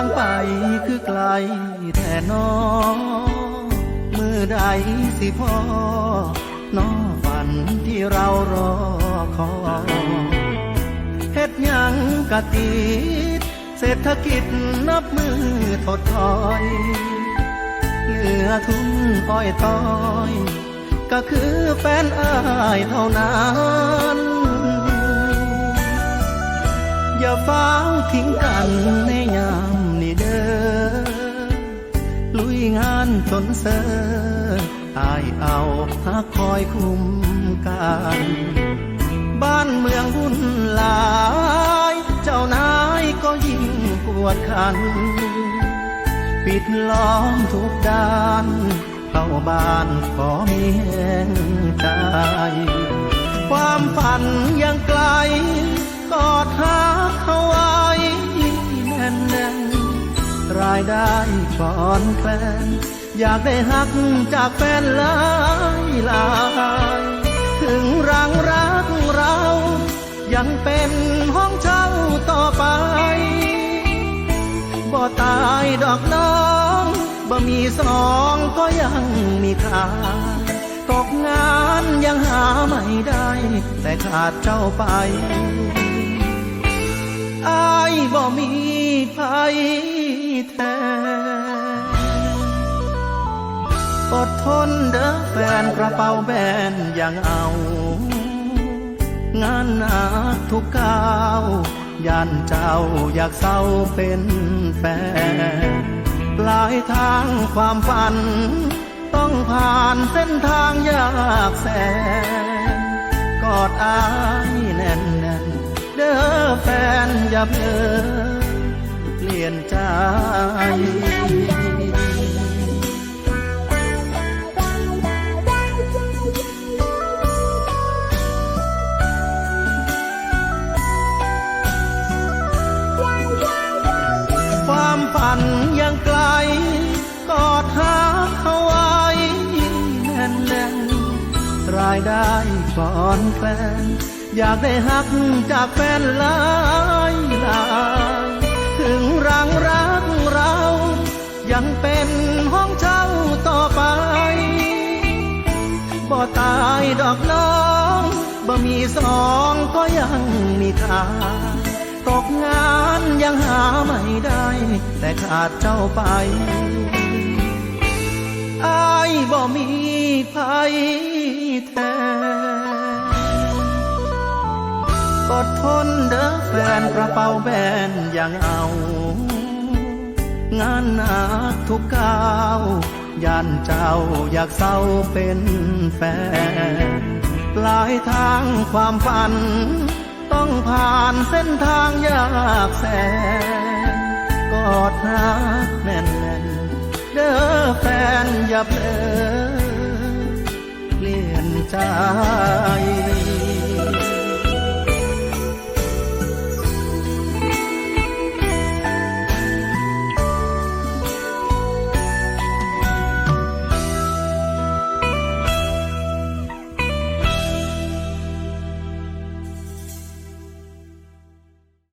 ทางไปคือไกลแท่นอมือใดสิพ่อน้อฝันที่เรารอคอยเฮ็ดยังกะติดเศรษฐกิจนับมือถดถอย เหลือทุนอ้อยต้อย ก็คือแฟนอ้ายเท่านั้น อย่าฟ้า นจนเสออายเอาหักคอยคุ้มกันบ้านเมืองวุ่นลาย เจ้านายก็ยิ่งปวดขัน ปิดล้อมทุกด้านเข้าบ้านขอมีแห่งใจความฝันยังไกล กอดหาเขาไว้แน่นแน่นรายได้ก่อนแฟน อยากได้หักจากแฟนหลายหลายถึงรังรักเรา ยังเป็นห้องเช่าต่อไป บ่ตายดอกน้องบ่มีสองก็ยังมีค่าตกงานยังหาไม่ได้ แต่ขาดเจ้าไปอายบ่มีภัยแท้ อดทนเด้อแฟนกระเป๋าแบนยังเอา งานหนักทุกก้าวย่านเจ้าอยากเศร้าเป็นแฟนปลายทางความฝัน ต้องผ่านเส้นทางยากแสนกอดอายแน่นแน่นเด้อแฟนอย่าเพลอเปลี่ยนใจ นยังไกล กอดหาเขาไว้แน่นแน่นรายได้ก่อนแฟน อยากได้หักจากแฟนหลายหลายถึงรังรักเรา ยังเป็นห้องเช่าต่อไป บ่ตายดอกน้อง บ่มีสองก็ยังมีค่า ตกงานยังหาไม่ได้ แต่ขาดเจ้าไปอายบ่มีภัยแท้อดทนเด้อแฟนกระเป๋าแบนยังเอา งานหนักทุกก้าวย่านเจ้าอยากเศร้าเป็นแฟนปลายทางความฝันานเส้นทางยากแสนกอดหาแน่นแน่นเด้อแฟนอย่าเพลอเปลี่ยนใจ